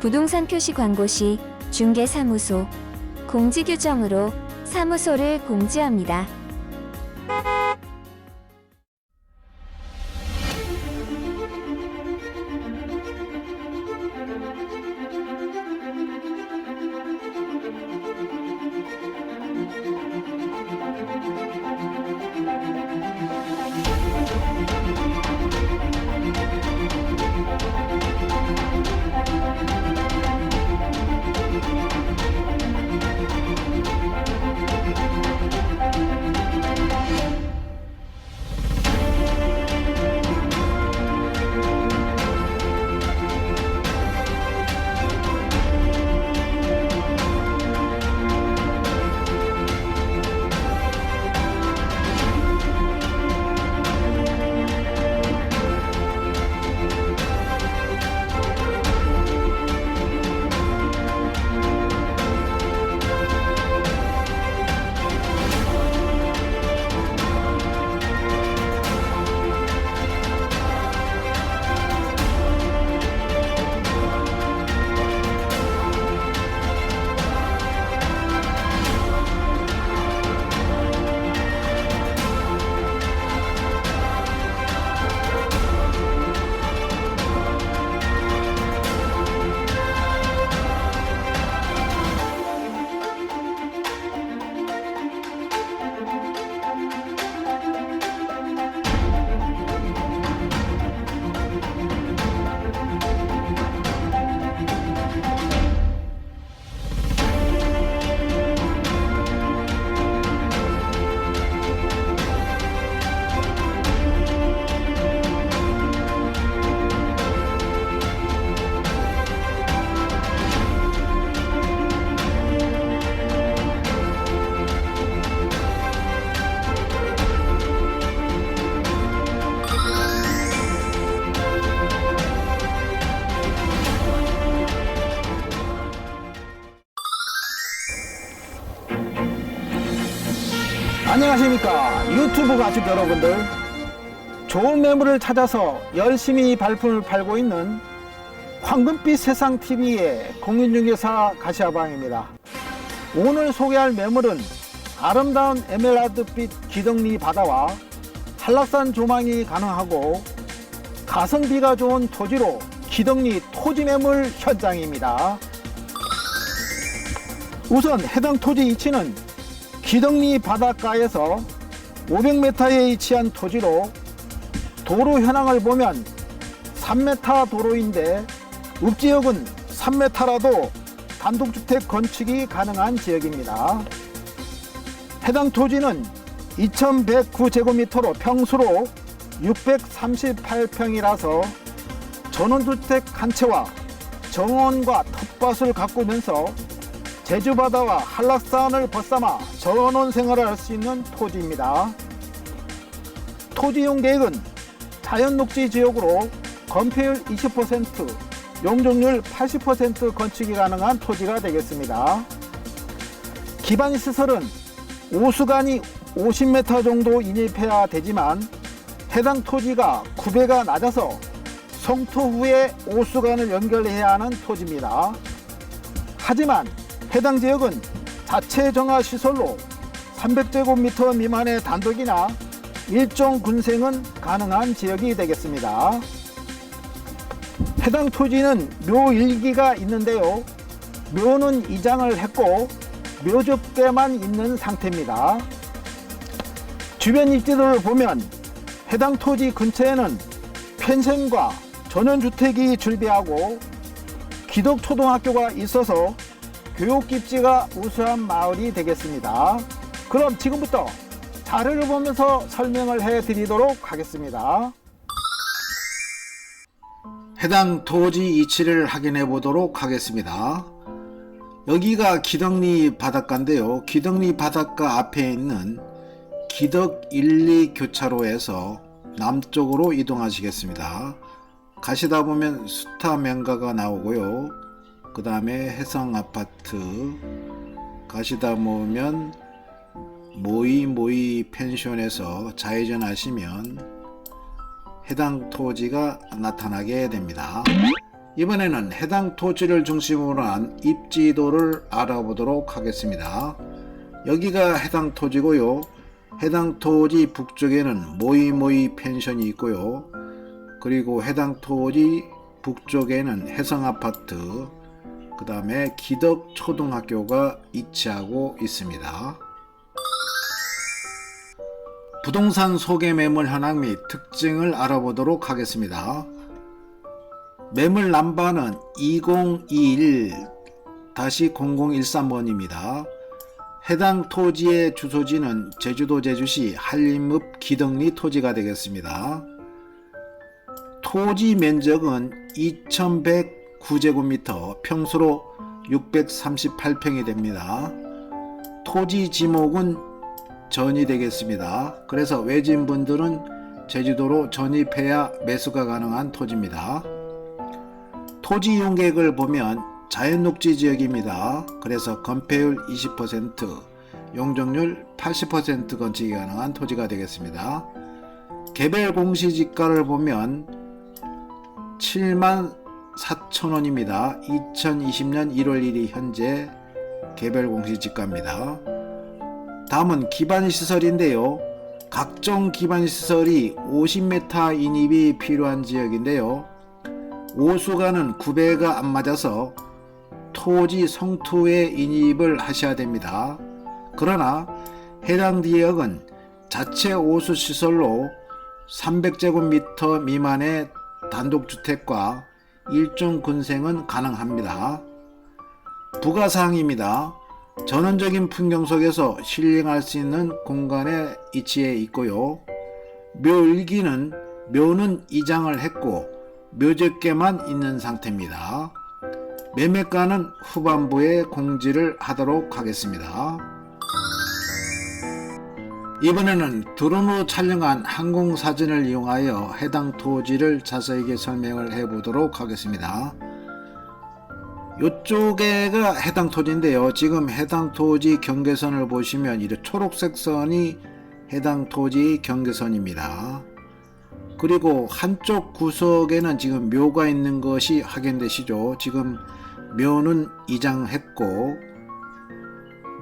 부동산 표시 광고 시 중개사무소 공지 규정으로 사무소를 공지합니다. 안녕하십니까. 유튜브 가족 여러분들. 좋은 매물을 찾아서 열심히 발품을 팔고 있는 황금빛 세상TV의 공인중개사 가시아방입니다. 오늘 소개할 매물은 아름다운 에메랄드빛 기덕리 바다와 한락산 조망이 가능하고 가성비가 좋은 토지로 기덕리 토지 매물 현장입니다. 우선 해당 토지 위치는 기덕리 바닷가에서 500m에 위치한 토지로 도로 현황을 보면 3m 도로인데 읍지역은 3m라도 단독주택 건축이 가능한 지역입니다. 해당 토지는 2109제곱미터로 평수로 638평이라서 전원주택 한 채와 정원과 텃밭을 가꾸면서 제주바다와 한락산을 벗삼아 전원 생활을 할 수 있는 토지입니다. 토지 이용 계획은 자연 녹지 지역으로 건폐율 20%, 용적률 80% 건축이 가능한 토지가 되겠습니다. 기반 시설은 오수관이 50m 정도 인입해야 되지만 해당 토지가 구배가 낮아서 성토 후에 오수관을 연결해야 하는 토지입니다. 하지만 해당 지역은 자체 정화 시설로 300제곱미터 미만의 단독이나 일종 군생은 가능한 지역이 되겠습니다. 해당 토지는 묘 일기가 있는데요. 묘는 이장을 했고 묘접계만 있는 상태입니다. 주변 입지도를 보면 해당 토지 근처에는 펜션과 전원주택이 줄비하고 기독초등학교가 있어서 교육 입지가 우수한 마을이 되겠습니다. 그럼 지금부터 자료를 보면서 설명을 해 드리도록 하겠습니다. 해당 토지 위치를 확인해 보도록 하겠습니다. 여기가 기덕리 바닷가인데요. 기덕리 바닷가 앞에 있는 기덕 1, 2 교차로에서 남쪽으로 이동하시겠습니다. 가시다 보면 수타 명가가 나오고요. 그 다음에 해성 아파트 가시다 보면 모이 모이 펜션에서 좌회전 하시면 해당 토지가 나타나게 됩니다. 이번에는 해당 토지를 중심으로 한 입지도를 알아보도록 하겠습니다. 여기가 해당 토지고요. 해당 토지 북쪽에는 모이모이 펜션이 있고요. 그리고 해당 토지 북쪽에는 해성 아파트, 그 다음에 기덕 초등학교가 위치하고 있습니다. 부동산 소개 매물 현황 및 특징을 알아보도록 하겠습니다. 매물 남바는 2021-0013번입니다. 해당 토지의 주소지는 제주도 제주시 한림읍 기덕리 토지가 되겠습니다. 토지 면적은 2109제곱미터, 평수로 638평이 됩니다. 토지 지목은 전이 되겠습니다. 그래서 외진분들은 제주도로 전입해야 매수가 가능한 토지입니다. 토지 계획을 보면 자연녹지 지역입니다. 그래서 건폐율 20%, 용적률 80% 건축이 가능한 토지가 되겠습니다. 개별 공시지가를 보면 7만 4천 원입니다. 2020년 1월 1일 현재 개별 공시지가입니다. 다음은 기반시설인데요. 각종 기반시설이 50m 인입이 필요한 지역인데요. 오수가는 구배가 안 맞아서 토지 성토에 인입을 하셔야 됩니다. 그러나 해당 지역은 자체 오수 시설로 300제곱미터 미만의 단독주택과 일종 군생은 가능합니다. 부가사항입니다. 전원적인 풍경 속에서 힐링할 수 있는 공간에 위치해 있고요. 묘일기는 묘는 이장을 했고 묘적계만 있는 상태입니다. 매매가는 후반부에 공지를 하도록 하겠습니다. 이번에는 드론으로 촬영한 항공사진을 이용하여 해당 토지를 자세하게 설명을 해 보도록 하겠습니다. 이쪽에가 해당 토지인데요. 지금 해당 토지 경계선을 보시면 이 초록색 선이 해당 토지 경계선입니다. 그리고 한쪽 구석에는 지금 묘가 있는 것이 확인되시죠? 지금 묘는 이장했고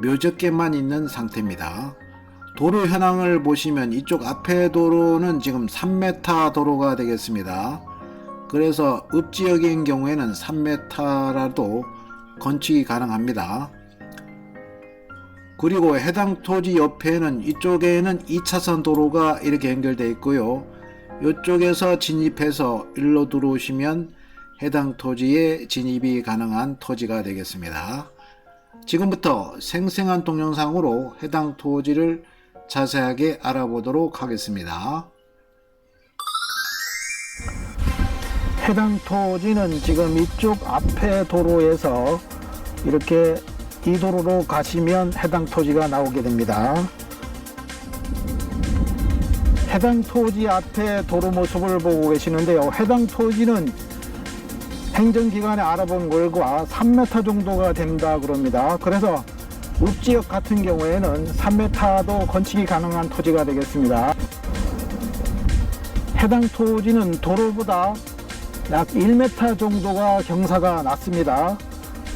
묘적계만 있는 상태입니다. 도로 현황을 보시면 이쪽 앞에 도로는 지금 3m 도로가 되겠습니다. 그래서 읍 지역인 경우에는 3m라도 건축이 가능합니다. 그리고 해당 토지 옆에는 이쪽에는 2차선 도로가 이렇게 연결되어 있고요. 이쪽에서 진입해서 일로 들어오시면 해당 토지에 진입이 가능한 토지가 되겠습니다. 지금부터 생생한 동영상으로 해당 토지를 자세하게 알아보도록 하겠습니다. 해당 토지는 지금 이쪽 앞에 도로에서 이렇게 이 도로로 가시면 해당 토지가 나오게 됩니다. 해당 토지 앞에 도로 모습을 보고 계시는데요. 해당 토지는 행정기관에 알아본 결과 3m 정도가 된다 그럽니다. 그래서 읍지역 같은 경우에는 3m도 건축이 가능한 토지가 되겠습니다. 해당 토지는 도로보다 약 1m 정도가 경사가 낮습니다.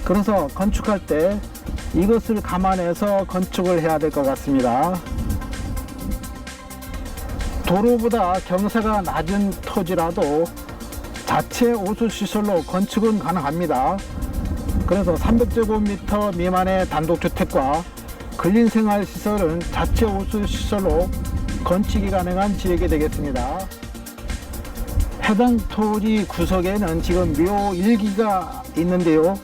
그래서 건축할 때 이것을 감안해서 건축을 해야 될 것 같습니다. 도로보다 경사가 낮은 토지라도 자체 오수시설로 건축은 가능합니다. 그래서 300제곱미터 미만의 단독주택과 근린생활시설은 자체 오수시설로 건축이 가능한 지역이 되겠습니다. 해당 토지 구석에는 지금 묘 일기가 있는데요.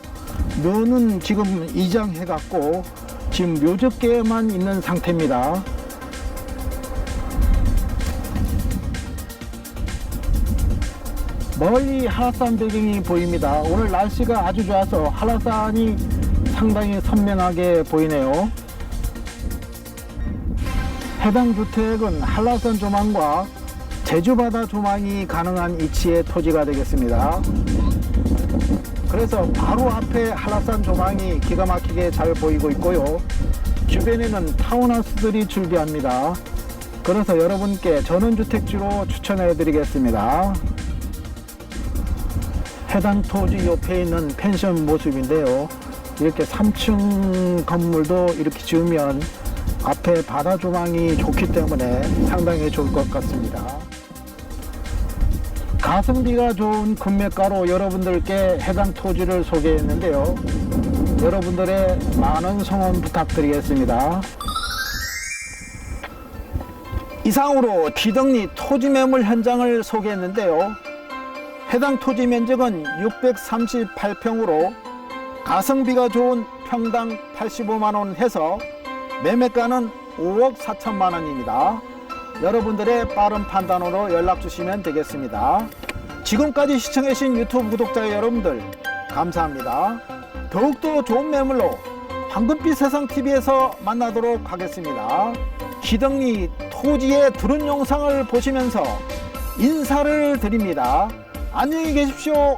묘는 지금 이장해갖고 지금 묘적계만 있는 상태입니다. 멀리 한라산 배경이 보입니다. 오늘 날씨가 아주 좋아서 한라산이 상당히 선명하게 보이네요. 해당 주택은 한라산 조망과 제주바다 조망이 가능한 위치의 토지가 되겠습니다. 그래서 바로 앞에 한라산 조망이 기가 막히게 잘 보이고 있고요. 주변에는 타운하우스들이 출비합니다. 그래서 여러분께 전원주택지로 추천해 드리겠습니다. 해당 토지 옆에 있는 펜션 모습인데요. 이렇게 3층 건물도 이렇게 지으면 앞에 바다 조망이 좋기 때문에 상당히 좋을 것 같습니다. 가성비가 좋은 금매가로 여러분들께 해당 토지를 소개했는데요. 여러분들의 많은 성원 부탁드리겠습니다. 이상으로 뒤덕리 토지 매물 현장을 소개했는데요. 해당 토지 면적은 638평으로 가성비가 좋은 평당 85만 원 해서 매매가는 5억 4천만 원입니다. 여러분들의 빠른 판단으로 연락 주시면 되겠습니다. 지금까지 시청해 주신 유튜브 구독자 여러분들 감사합니다. 더욱더 좋은 매물로 황금빛 세상 TV에서 만나도록 하겠습니다. 기덕리 토지의 두른 영상을 보시면서 인사를 드립니다. 안녕히 계십시오.